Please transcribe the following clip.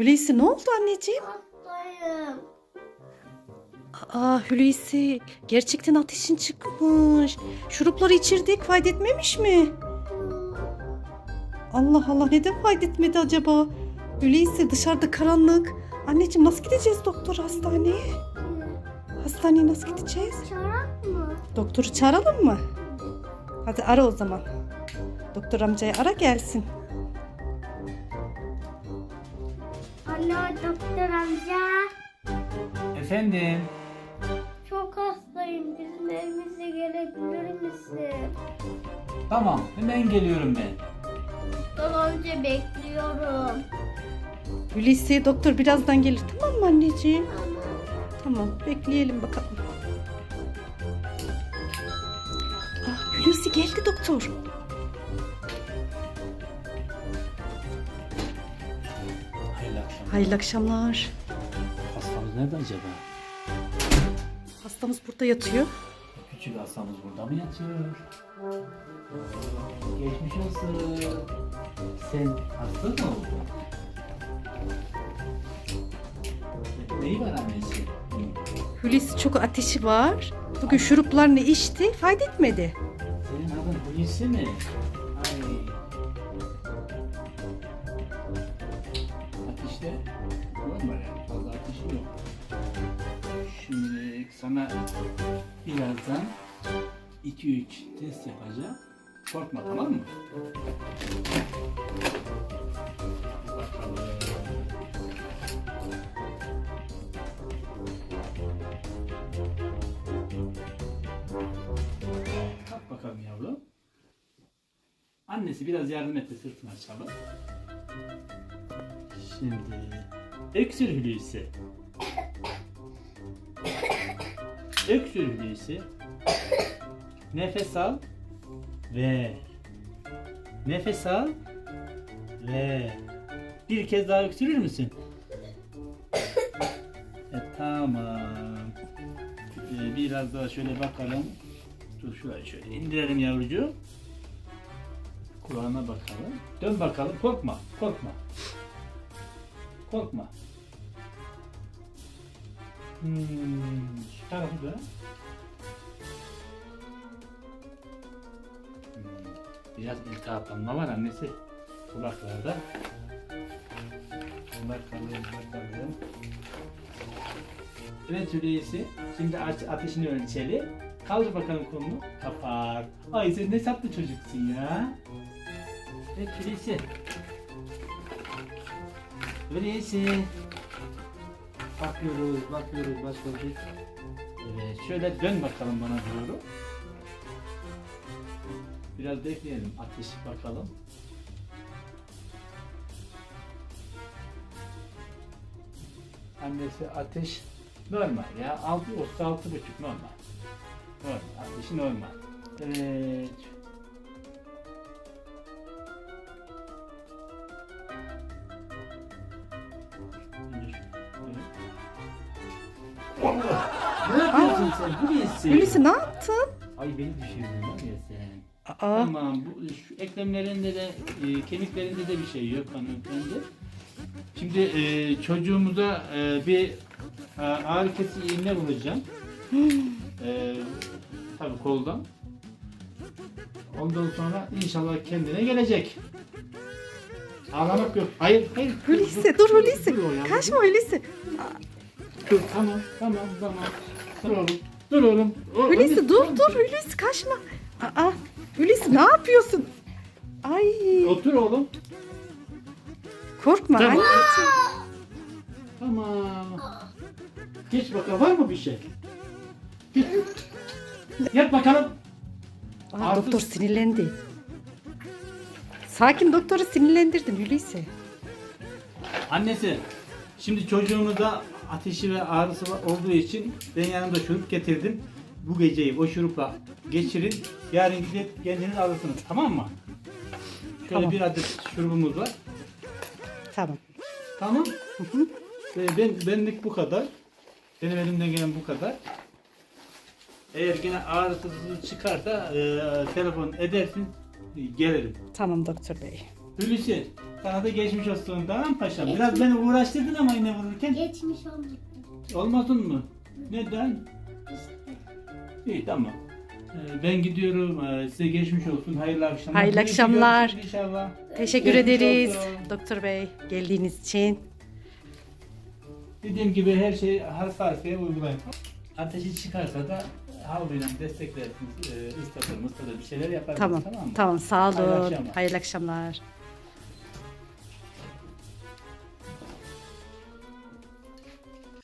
Hulusi ne oldu anneciğim? Hastayım. Aa Hulusi gerçekten ateşin çıkmış. Şurupları içirdik fayda etmemiş mi? Allah Allah neden fayda etmedi acaba? Hulusi dışarıda karanlık. Anneciğim nasıl gideceğiz doktor hastaneye? Hastaneye nasıl gideceğiz? Mı? Doktoru çağıralım mı? Hadi ara o zaman. Doktor amcayı ara gelsin. Alo doktor amca. Efendim, Çok hastayım. Bizim evimize gelebilir misin? tamam hemen geliyorum ben. Doktor amca bekliyorum. Hulusi doktor birazdan gelir tamam mı anneciğim? Ama Tamam bekleyelim bakalım. Ah, Hulusi geldi doktor. Hayırlı akşamlar. Hastamız nerede acaba? Hastamız burada yatıyor. Küçük hastamız burada mı yatıyor? Geçmiş olsun. Sen hasta mı oldun? Neyi var annesi? Hulusi çok ateşi var. Bugün şuruplarını içti fayda etmedi. Senin adın Hulusi mi? Sana birazdan 2-3 test yapacağım. Korkma tamam mı? Kalk bakalım yavrum. Annesi biraz yardım etti sırtına çalıp. Şimdi öksür Hulusi. Öksür Hulusi. Nefes al. Ver. Nefes al. Ver. Bir kez daha öksürür müsün? e, tamam. Ee, biraz daha şöyle bakalım. Dur şurayı şöyle indirelim yavrucuğum. Kulağına bakalım. Dön bakalım. Korkma. Korkma. Korkma. Hmm, şu tarafı dön. Hmm, biraz iltihaplanma var annesi. Kulaklarda. Bakalım, bakalım. Evet Hüleysi. Şimdi ateşini ölçelim. Kaldır bakalım kolunu. Kapat. Ay sen ne tatlı çocuksun ya. Evet Hüleysi. Hüleysi. Bakıyoruz, bakıyoruz, bakıyoruz. Evet, şöyle dön bakalım bana doğru. Biraz bekleyelim, ateş bakalım. Annesi ateş normal ya. 6 36 buçuk normal. Normal. Ateşi normal. Evet. Ne yapıyorsun sen? Hulusi. Hulusi ne yaptın? Ay beni düşürdün var ya sen. Aa, Tamam bu şu eklemlerinde de e, kemiklerinde de bir şey yok hanımefendi. Şimdi e, çocuğumuza e, bir e, ağrı kesici iğne bulacağım. e, tabii koldan. Ondan sonra inşallah kendine gelecek. Ağlamak yok. Hayır, hayır. Hulusi dur Hulusi. Kaçma Hulusi. Dur, tamam, tamam, tamam. Dur oğlum, dur oğlum. O- Hulusi dur dur Hulusi kaçma. Aa, Hulusi ne yapıyorsun? Ay Otur oğlum. korkma Tamam. anneciğim. Tamam. Geç bakalım var mı bir şey? Geç. Yat bakalım. Aa, Artık- doktor sinirlendi. Sakin doktoru sinirlendirdin Hulusi. Annesi. Şimdi çocuğumuza ateşi ve ağrısı olduğu için ben yanımda şurup getirdim. Bu geceyi o şurupla geçirin. Yarın gidip kendiniz alırsınız. Tamam mı? Şöyle Tamam. bir adet şurubumuz var. Tamam. Tamam. Ve ben benlik bu kadar. Benim elimden gelen bu kadar. Eğer yine ağrısızlığı çıkarsa e, telefon edersin, gelirim. Tamam doktor bey. Hulusi sana da geçmiş olsun tamam mı paşam? Biraz beni uğraştırdın ama iğne vururken. Geçmiş olmasın. Olmasın mı? Neden? İşte. İyi tamam. Ee, Ben gidiyorum. Ee, Size geçmiş olsun. Hayırlı akşamlar. Hayırlı akşamlar. inşallah. Teşekkür Geçmiş ederiz olsun. doktor bey geldiğiniz için. Dediğim gibi her şeyi harf harfiye uygulayın. Ateşi çıkarsa da havluyla desteklersiniz. Ee, ıslatır mıslatır bir şeyler yaparsınız Tamam tamam mı? tamam sağ Hayırlı olun. akşamlar. Hayırlı akşamlar.